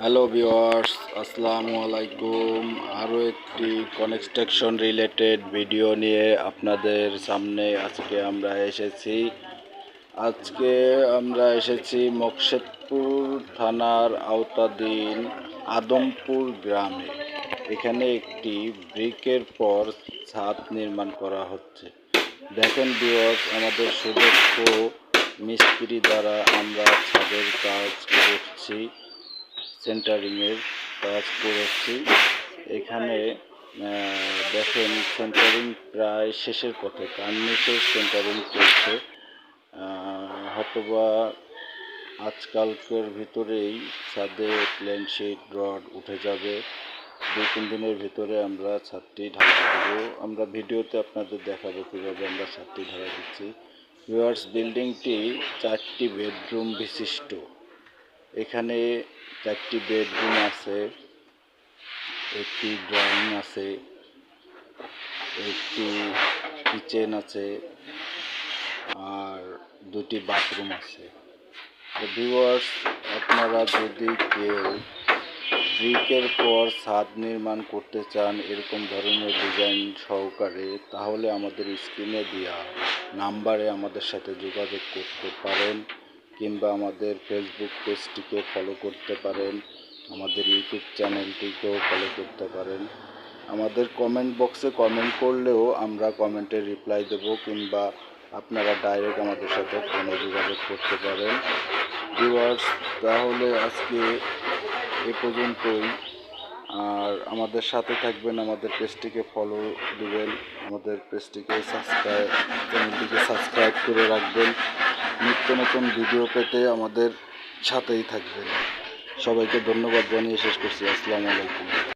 Hello viewers আসসালামু আলাইকুম আরও একটি কনস্ট্রাকশন রিলেটেড ভিডিও নিয়ে আপনাদের সামনে আজকে আমরা এসেছি। আজকে আমরা এসেছি মকশেদপুর থানার আওতাধীন আদমপুর গ্রামে। এখানে একটি ব্রিকের পর ছাদ নির্মাণ করা হচ্ছে। দেখেন ভিওয়ার্স আমাদের সুদক্ষ মিস্ত্রি দ্বারা আমরা ছাদের কাজ করছি। সেন্টারিংয়ের কাজ করেছি। এখানে দেখেন, সেন্টারিং প্রায় শেষের পথে কার্নিশের সেন্টারিং চলছে। হয়তোবা আজকালকের ভিতরেই ছাদে প্লেন রড উঠে যাবে। দুই তিন দিনের ভিতরে আমরা ছাদটি ঢালা দেবো। আমরা ভিডিওতে আপনাদের দেখাবো কীভাবে আমরা ছাদটি ঢালা দিচ্ছি। ভিউয়ার্স, বিল্ডিংটি চারটি বেডরুম বিশিষ্ট। এখানে চারটি বেডরুম আছে, একটি ড্রয়িং আছে, একটি কিচেন আছে, আর দুটি বাথরুম আছে। তো ভিউয়ার্স আপনারা যদি কেউ ব্রিকের পর ছাদ নির্মাণ করতে চান এরকম ধরনের ডিজাইন সহকারে, তাহলে আমাদের স্ক্রিনে দেওয়া নাম্বারে আমাদের সাথে যোগাযোগ করতে পারেন। কিংবা আমাদের ফেসবুক পেজটিকে ফলো করতে পারেন, আমাদের ইউটিউব চ্যানেলটিকেও ফলো করতে পারেন। আমাদের কমেন্ট বক্সে কমেন্ট করলেও আমরা কমেন্টের রিপ্লাই দেব কিংবা আপনারা ডাইরেক্ট আমাদের সাথে ফোনে যোগাযোগ করতে পারেন। ভিউয়ার্স তাহলে আজকে এ পর্যন্তই। আর আমাদের সাথে থাকবেন, আমাদের পেজটিকে ফলো দিবেন, আমাদের পেজটিকে সাবস্ক্রাইব চ্যানেলটিকে সাবস্ক্রাইব করে রাখবেন। নিত্য নতুন ভিডিও পেতে আমাদের সাথেই থাকবেন। সবাইকে ধন্যবাদ জানিয়ে শেষ করছি। আসসালামু আলাইকুম।